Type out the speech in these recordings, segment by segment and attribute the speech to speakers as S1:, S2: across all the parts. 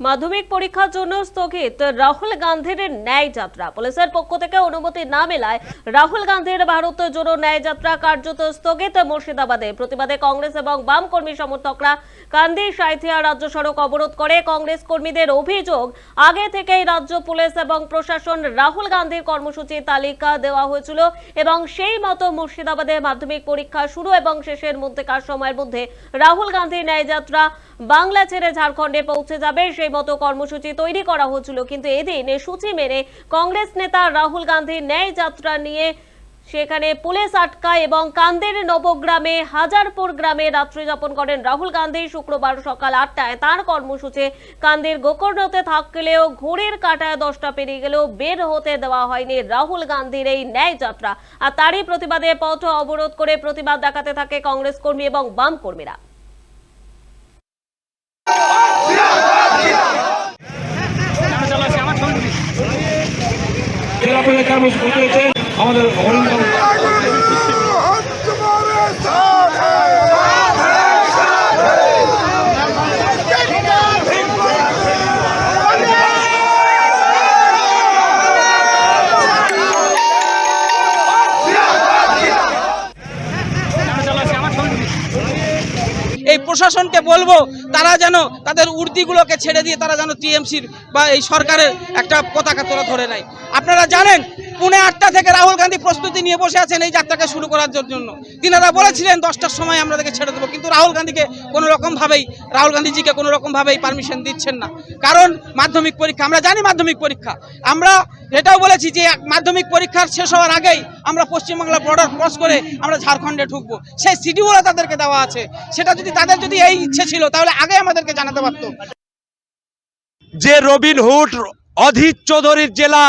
S1: মাধ্যমিক পরীক্ষার জন্য স্থগিত রাহুল গান্ধীর ন্যায় যাত্রা। পুলিশের পক্ষ থেকে অনুমতি না মেলায় রাহুল গান্ধীর ভারত জোড়ো ন্যায় যাত্রা কার্যত স্থগিত। মুর্শিদাবাদে প্রতিবাদে কংগ্রেস এবং বাম কর্মী সমর্থকরা কান্দি সাঁইথিয়া রাজ্য সড়ক অবরোধ করে কংগ্রেস কর্মীদের অভিযোগ, আগে থেকেই রাজ্য পুলিশ এবং প্রশাসন রাহুল গান্ধীর কর্মসূচির তালিকা দেওয়া হয়েছিল এবং সেই মতো মুর্শিদাবাদে মাধ্যমিক পরীক্ষা শুরু এবং শেষের মধ্যেকার সময়ের মধ্যে রাহুল গান্ধীর ন্যায় যাত্রা বাংলা ছেড়ে ঝাড়খণ্ডে পৌঁছে যাবে। সেই মতো কর্মসূচি তৈরি করা হচ্ছিল, কিন্তু এদিন সূচি মেনে কংগ্রেস নেতা রাহুল গান্ধীর ন্যায় যাত্রা নিয়ে সেখানে পুলিশ আটকায় এবং কান্দের নবগ্রামে হাজারপুর গ্রামে রাত্রি যাপন করেন রাহুল গান্ধী। শুক্রবার সকাল আটটায় তার কর্মসূচি কান্দের গোকর্ণতে থাকলেও ঘড়ির কাটায় দশটা পেরিয়ে গেলেও বের হতে দেওয়া হয়নি রাহুল গান্ধীর এই ন্যায় যাত্রা। আর তারই প্রতিবাদে পথ অবরোধ করে প্রতিবাদ দেখাতে থাকে কংগ্রেস কর্মী এবং বাম কর্মীরা
S2: জেলা আমাদের অরিন্দম
S3: এই প্রশাসনকে বলব, তারা যেন তাদের উর্দিগুলোকে ছেড়ে দিয়ে তারা যেন টিএমসির বা এই সরকারের একটা পতাকা তোলা ধরে নেয়। আপনারা জানেন পুনে আটটা থেকে রাহুল গান্ধী প্রস্তুতি নিয়ে বসে আছেন এই যাত্রাকে শুরু করার জন্য। তিনারা বলেছিলেন, দশটার সময় আমরা তাকে ছেড়ে দেবো। কিন্তু রাহুল গান্ধীকে কোনো রকমভাবেই রাহুল গান্ধীজিকে কোনো রকমভাবেই পারমিশন দিচ্ছেন না। কারণ মাধ্যমিক পরীক্ষা, আমরা জানি মাধ্যমিক পরীক্ষা। আমরা এটাও বলেছি যে মাধ্যমিক পরীক্ষার শেষ হওয়ার আগেই আমরা পশ্চিমবাংলা বর্ডার ক্রস করে আমরা ঝাড়খণ্ডে ঢুকবো। সেই সিডিউলও তাদেরকে দেওয়া আছে। সেটা যদি তাদের যদি এই ইচ্ছে ছিল, তাহলে আগে আমাদেরকে জানাতে পারতো।
S4: যে রবিনহুড অধীর চৌধুরীর জেলা,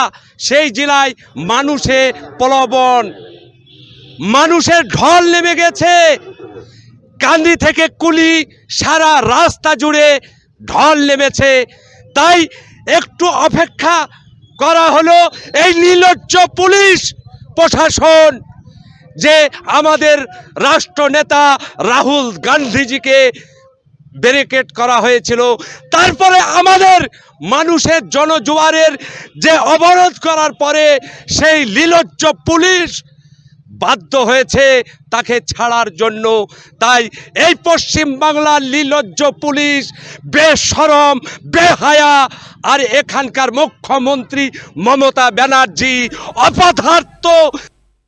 S4: সেই জেলায় মানুষে প্লবন মানুষের ঢল নেমে গেছে। কান্দি থেকে কুলি সারা রাস্তা জুড়ে ঢল নেমেছে। তাই একটু অপেক্ষা করা হলো এই নির্লজ্জ পুলিশ প্রশাসন, যে আমাদের রাষ্ট্রনেতা রাহুল গান্ধীজিকে ব্যারিকেড করা হয়েছিল। তারপরে আমাদের মানুষের জনজোয়ারের যে অবরোধ করার পরে সেই লীলজ্জ পুলিশ বাধ্য হয়েছে তাকে ছাড়ার জন্য। তাই এই পশ্চিম বাংলার লীলজ্জ পুলিশ বেসরম, বেহায়া আর এখানকার মুখ্যমন্ত্রী মমতা ব্যানার্জি অপদার্থ